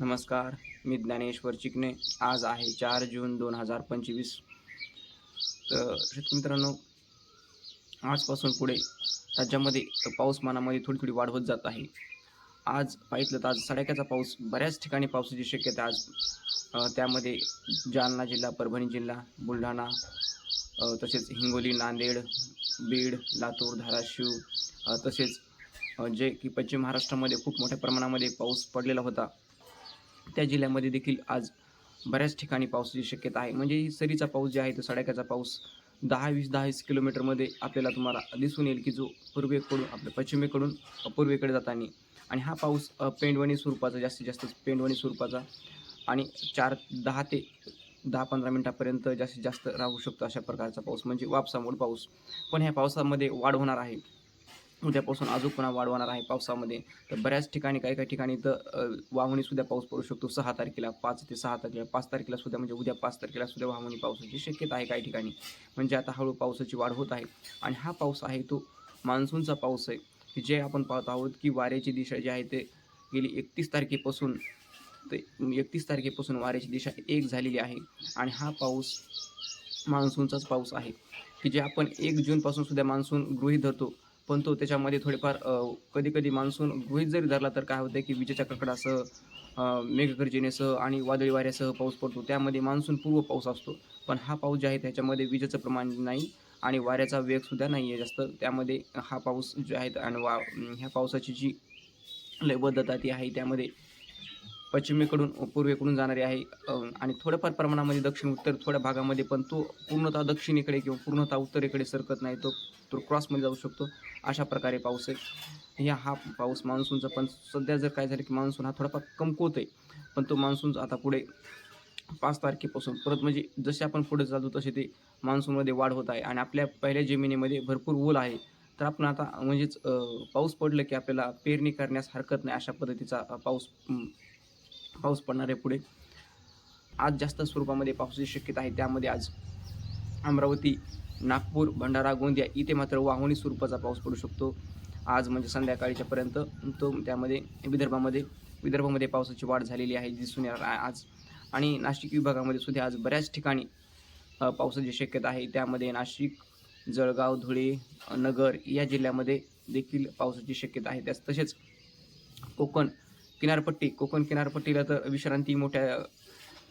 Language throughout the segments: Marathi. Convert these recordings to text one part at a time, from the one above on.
नमस्कार मी ज्ञानेश्वर चिकणे आज आहे चार जून दोन हजार पंचवीस. तर शेतकरी मित्रांनो आजपासून पुढे राज्यामध्ये पाऊसमानामध्ये थोडी थोडी वाढ होत जात आहे. आज पाहितलं तर आज सडाक्याचा पाऊस बऱ्याच ठिकाणी पावसाची शक्यता आज. त्यामध्ये जालना जिल्हा परभणी जिल्हा बुलढाणा तसेच हिंगोली नांदेड बीड लातूर धाराशिव तसेच जे की पश्चिम महाराष्ट्रामध्ये खूप मोठ्या प्रमाणामध्ये पाऊस पडलेला होता. त्या जिल्ह्यामध्ये देखील आज बऱ्याच ठिकाणी पावसाची शक्यता आहे. म्हणजे ही सरीचा पाऊस जे आहे तो सडाक्याचा पाऊस दहा वीस दहा वीस किलोमीटरमध्ये आपल्याला तुम्हाला दिसून येईल की जो पूर्वेकडून आपल्या पश्चिमेकडून पूर्वेकडे जाताना. आणि हा पाऊस पेंडवणी स्वरूपाचा जास्तीत जास्त पेंडवणी स्वरूपाचा आणि चार दहा ते दहा पंधरा मिनटापर्यंत जास्तीत जास्त राहू शकतो अशा प्रकारचा पाऊस. म्हणजे वापसामोड पाऊस. पण ह्या पावसामध्ये वाढ होणार आहे. उद्यापासून अजून पुन्हा वाढ होणार आहे पावसामध्ये. तर बऱ्याच ठिकाणी काही काही ठिकाणी तर अ, पाऊस पडू शकतो. सहा तारखेला पाच ते सहा तारखेला पाच तारखेला सुद्धा म्हणजे उद्या पाच तारखेला सुद्धा वाहुणी पावसाची शक्यता आहे काही ठिकाणी. म्हणजे आता हळू पावसाची वाढ होत आहे. आणि हा पाऊस आहे तो मान्सूनचा पाऊस आहे की जे आपण पाहत आहोत की वाऱ्याची दिशा जी आहे ते गेली एकतीस तारखेपासून ते एकतीस तारखेपासून वाऱ्याची दिशा एक झालेली आहे. आणि हा पाऊस मान्सूनचाच पाऊस आहे की जे आपण एक जूनपासून सुद्धा मान्सून गृहीत धरतो. पण तो त्याच्यामध्ये थोडेफार कधी कधी मान्सून गृहित जरी धरला तर काय होतं की विजेच्या कडकडासह मेघगर्जनेसह आणि वादळी वाऱ्यासह पाऊस पडतो. त्यामध्ये मान्सून पूर्व पाऊस असतो. पण हा पाऊस जे आहे त्याच्यामध्ये विजेचं प्रमाण नाही आणि वाऱ्याचा वेगसुद्धा नाही आहे जास्त. त्यामध्ये हा पाऊस जे आहे आणि वा ह्या पावसाची जी लयबद्धता ती आहे त्यामध्ये पश्चिमेकडून पूर्वेकडून जाणारी आहे. आणि थोड्याफार प्रमाणामध्ये दक्षिण उत्तर थोड्या भागामध्ये पण तो पूर्णतः दक्षिणेकडे किंवा पूर्णतः उत्तरेकडे सरकत नाही. तो तो क्रॉसमध्ये जाऊ शकतो. अशा प्रकारे पाऊस आहे. ह्या हा पाऊस मान्सूनचा पण सध्या जर काय झालं की मान्सून हा थोडाफार कमकुवत आहे. पण तो मान्सून आता पुढे पाच तारखेपासून परत म्हणजे जसे आपण पुढे जातो तसे ते मान्सूनमध्ये वाढ होत आहे. आणि आपल्या पहिल्या जमिनीमध्ये भरपूर ओल आहे. तर आपण आता म्हणजेच पाऊस पडलं की आपल्याला पेरणी करण्यास हरकत नाही अशा पद्धतीचा पाऊस पाऊस पडणार आहे पुढे. आज जास्त स्वरूपामध्ये पावसाची शक्यता आहे. त्यामध्ये आज अमरावती नागपूर भंडारा गोंदिया इथे मात्र वाहुनी स्वरूपाचा पाऊस पडू शकतो. आज म्हणजे संध्याकाळीच्यापर्यंत तो त्यामध्ये विदर्भामध्ये विदर्भामध्ये पावसाची वाढ झालेली आहे दिसून येणार आहे आज. आणि नाशिक विभागामध्ये सुद्धा आज बऱ्याच ठिकाणी पावसाची शक्यता आहे. त्यामध्ये नाशिक जळगाव धुळे नगर या जिल्ह्यामध्ये देखील पावसाची शक्यता आहे. त्याच तसेच कोकण किनारपट्टी कोकण किनारपट्टीला तर विश्रांती मोठ्या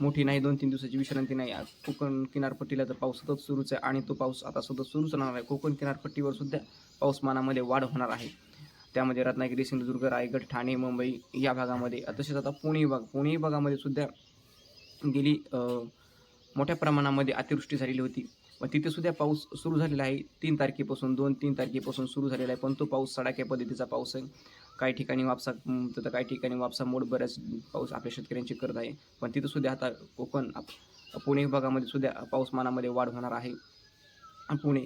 मोठी नाही दोन तीन दिवसाची विश्रांती नाही. कोकण किनारपट्टीला तर पाऊस सतत सुरूच आहे आणि तो पाऊस आता सतत सुरूच राहणार आहे. कोकण किनारपट्टीवर सुद्धा पाऊसमानामध्ये वाढ होणार आहे. त्यामध्ये रत्नागिरी सिंधुदुर्ग रायगड ठाणे मुंबई या भागामध्ये तसेच आता पुणे भाग पुणे भागामध्ये सुद्धा गेली मोठ्या प्रमाणामध्ये अतिवृष्टी झालेली होती. व तिथेसुद्धा पाऊस सुरू झालेला आहे. तीन तारखेपासून दोन तीन तारखेपासून सुरू झालेला आहे. पण तो पाऊस सडाक्या पद्धतीचा पाऊस आहे. काही ठिकाणी वापसा तर काही ठिकाणी वापसा मोड बऱ्याच पाऊस आपल्या शेतकऱ्यांची करत आहे. पण तिथं सुद्धा आता कोकण पुणे विभागामध्ये सुद्धा पाऊसमानामध्ये वाढ होणार आहे. पुणे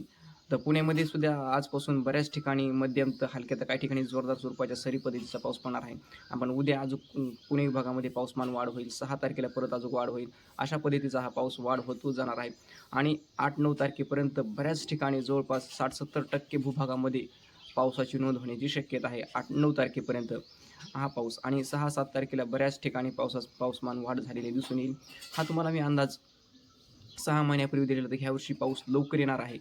तर पुण्यामध्ये सुद्धा आजपासून बऱ्याच ठिकाणी मध्यम तर हलक्या तर काही ठिकाणी जोरदार स्वरूपाच्या सरी पद्धतीचा पाऊस पडणार आहे. आपण उद्या अजून पुणे विभागामध्ये पाऊसमान वाढ होईल. सहा तारखेला परत अजून वाढ होईल. अशा पद्धतीचा हा पाऊस वाढ होतो जाणार आहे. आणि आठ नऊ तारखेपर्यंत बऱ्याच ठिकाणी जवळपास साठ सत्तर टक्के भूभागामध्ये पावसाची नोंद होण्याची शक्यता आहे. आठ नऊ तारखेपर्यंत हा पाऊस आणि सहा सात तारखेला बऱ्याच ठिकाणी पावसा पाऊसमान वाढ झालेली दिसून येईल. हा तुम्हाला मी अंदाज सहा महिन्यापूर्वी दिलेला तर ह्या वर्षी पाऊस लवकर येणार आहे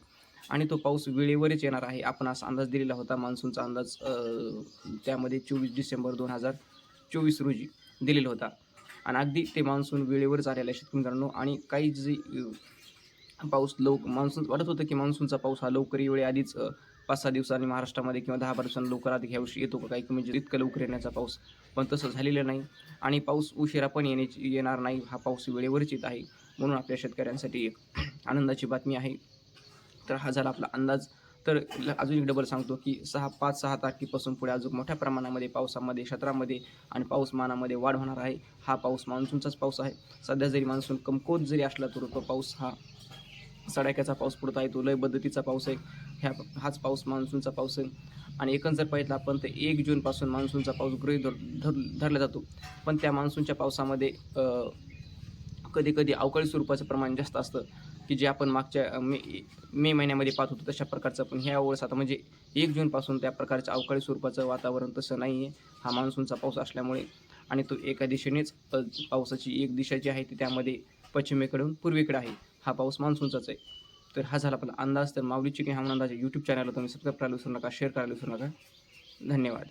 आणि तो पाऊस वेळेवरच येणार आहे. आपण असा अंदाज दिलेला होता मान्सूनचा अंदाज त्यामध्ये चोवीस डिसेंबर दोन हजार चोवीस रोजी दिलेला होता. आणि अगदी ते मान्सून वेळेवरच आलेलं आहे शेतकरी मित्रांनो. आणि काही जे पाऊस लव मान्सून वाटत होतं की मान्सूनचा पाऊस हा लवकर वेळे आधीच पाच सहा दिवसांनी महाराष्ट्रामध्ये किंवा दहा बारा दिवसांनी लवकर आधी ह्या येतो का काही म्हणजे इतकं लवकर येण्याचा पाऊस. पण तसं झालेलं नाही. आणि पाऊस उशिरा पण येण्याची येणार नाही. हा पाऊस वेळेवरच येत आहे. म्हणून आपल्या शेतकऱ्यांसाठी एक आनंदाची बातमी आहे. तर हा झाला आपला अंदाज. तर अजून एक डबल सांगतो की सहा पाच सहा तारखेपासून पुढे अजून मोठ्या प्रमाणामध्ये पावसामध्ये क्षेत्रामध्ये आणि पाऊसमानामध्ये वाढ होणार आहे. हा पाऊस मान्सूनचाच पाऊस आहे. सध्या जरी मान्सून कमकोत जरी असला तर तो पाऊस हा सडाक्याचा पाऊस पडत आहे तो लयबद्धतीचा पाऊस आहे. ह्या हाच पाऊस मान्सूनचा पाऊस आहे. आणि एकंदर जर पाहिलं आपण तर एक जूनपासून मान्सूनचा पाऊस गृहीत धर धर धरला जातो. पण त्या मान्सूनच्या पावसामध्ये कधी कधी अवकाळी स्वरूपाचं प्रमाण जास्त असतं की जे आपण मागच्या मे मे महिन्यामध्ये पाहत होतो तशा प्रकारचं. पण ह्या वेळेस आता म्हणजे एक जूनपासून त्या प्रकारचं अवकाळी स्वरूपाचं वातावरण तसं नाही आहे हा मान्सूनचा पाऊस असल्यामुळे आणि तो एका दिशेनेच पावसाची एक दिशा जी आहे ती त्यामध्ये पश्चिमेकडून पूर्वेकडे आहे. हा पाऊस मान्सूनचाच आहे. तर हा झाला आपला अंदाज. तर माऊली चिकन हा अंदाज यूट्यूब चॅनलला तुम्ही सबस्क्राईब करायला विसरू नका शेअर करायला विसरू नका. धन्यवाद.